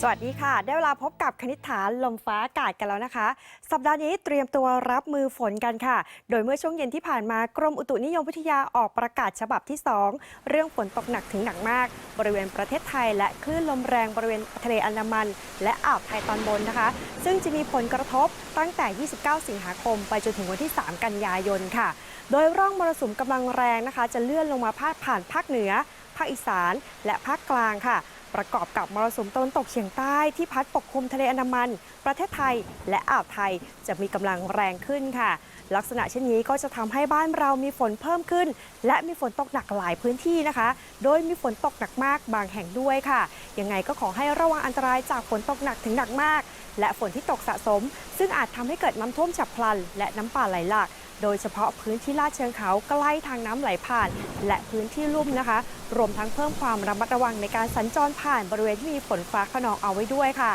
สวัสดีค่ะ ได้เวลาพบกับคณิษฐานลมฟ้าอากาศกันแล้วนะคะ สัปดาห์นี้เตรียมตัวรับมือฝนกันค่ะ โดยเมื่อช่วงเย็นที่ผ่านมากรมอุตุนิยมวิทยาออกประกาศฉบับที่ 2 เรื่องฝนตกหนักถึงหนักมาก บริเวณประเทศไทย และคลื่นลมแรงบริเวณทะเลอันดามัน และอ่าวไทยตอนบนนะคะ ซึ่งจะมีผลกระทบตั้งแต่ 29 สิงหาคม ไปจนถึงวันที่ 3 กันยายนค่ะ โดยร่องมรสุมกำลังแรงนะคะ จะเลื่อนลงมาพาดผ่านภาคเหนือภาคอีสานและภาคกลางค่ะ ประกอบกับมรสุมตะวันตกเฉียงใต้ที่พัดปกคลุมทะเลอันดามัน ประเทศไทยและอ่าวไทยจะมีกำลังแรงขึ้นค่ะ ลักษณะเช่นนี้ก็จะทำให้บ้านเรามีฝนเพิ่มขึ้น และมีฝนตกหนักหลายพื้นที่นะคะ โดยมีฝนตกหนักมากบางแห่งด้วยค่ะ ยังไงก็ขอให้ระวังอันตรายจากฝนตกหนักถึงหนักมาก และฝนที่ตกสะสม ซึ่งอาจทำให้เกิดน้ำท่วมฉับพลัน และน้ำป่าไหลหลาก โดยเฉพาะพื้นที่ลาดเชิงเขาใกล้ทางน้ำไหลผ่าน และพื้นที่ลุ่มนะคะ รวมทั้งเพิ่มความระมัดระวังในการสัญจรผ่านบริเวณที่มีฝนฟ้าขนองเอาไว้ด้วยค่ะ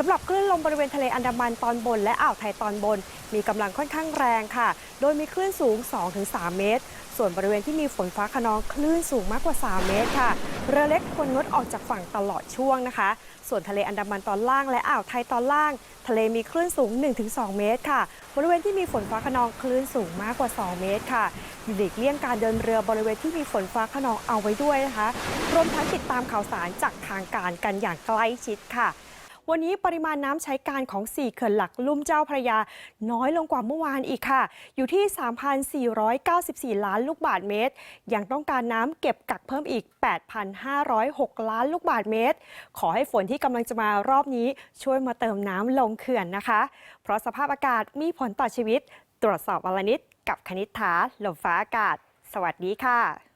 สำหรับคลื่นลมบริเวณทะเลอันดามันตอนบน และอ่าวไทยตอนบน มีกำลังค่อนข้างแรงค่ะ โดยมีคลื่นสูง 2-3 เมตร ส่วนบริเวณที่มีฝนฟ้าขนองคลื่นสูงมากกว่า 3 เมตรค่ะ เรือเล็กควรงดออกจากฝั่งตลอดช่วงนะคะ ส่วนทะเลอันดามันตอนล่างและอ่าวไทยตอนล่าง ทะเลมีคลื่นสูง 1-2 เมตรค่ะ บริเวณที่มีฝนฟ้าขนองคลื่นสูงมากกว่า 2 เมตรค่ะหลีกเลี่ยงการเดินเรือบริเวณที่มีฝนฟ้าขนองเอาไว้ด้วยนะคะ รวมทั้งติดตามข่าวสารจากทางการกันอย่างใกล้ชิดค่ะ วันนี้ปริมาณน้ำใช้การของ 4 เขื่อนหลักลุ่มเจ้าพระยา น้อยลงกว่าเมื่อวานอีกค่ะ อยู่ที่ 3,494 ล้านลูกบาทเมตร ยังต้องการน้ำเก็บกักเพิ่มอีก 8,506 ล้านลูกบาทเมตร ขอให้ฝนที่กำลังจะมารอบนี้ช่วยมาเติมน้ำลงเขื่อนนะคะ เพราะสภาพอากาศมีผลต่อชีวิต ตรวจสอบวันละนิดกับคณิษฐาลมฟ้าอากาศ สวัสดีค่ะ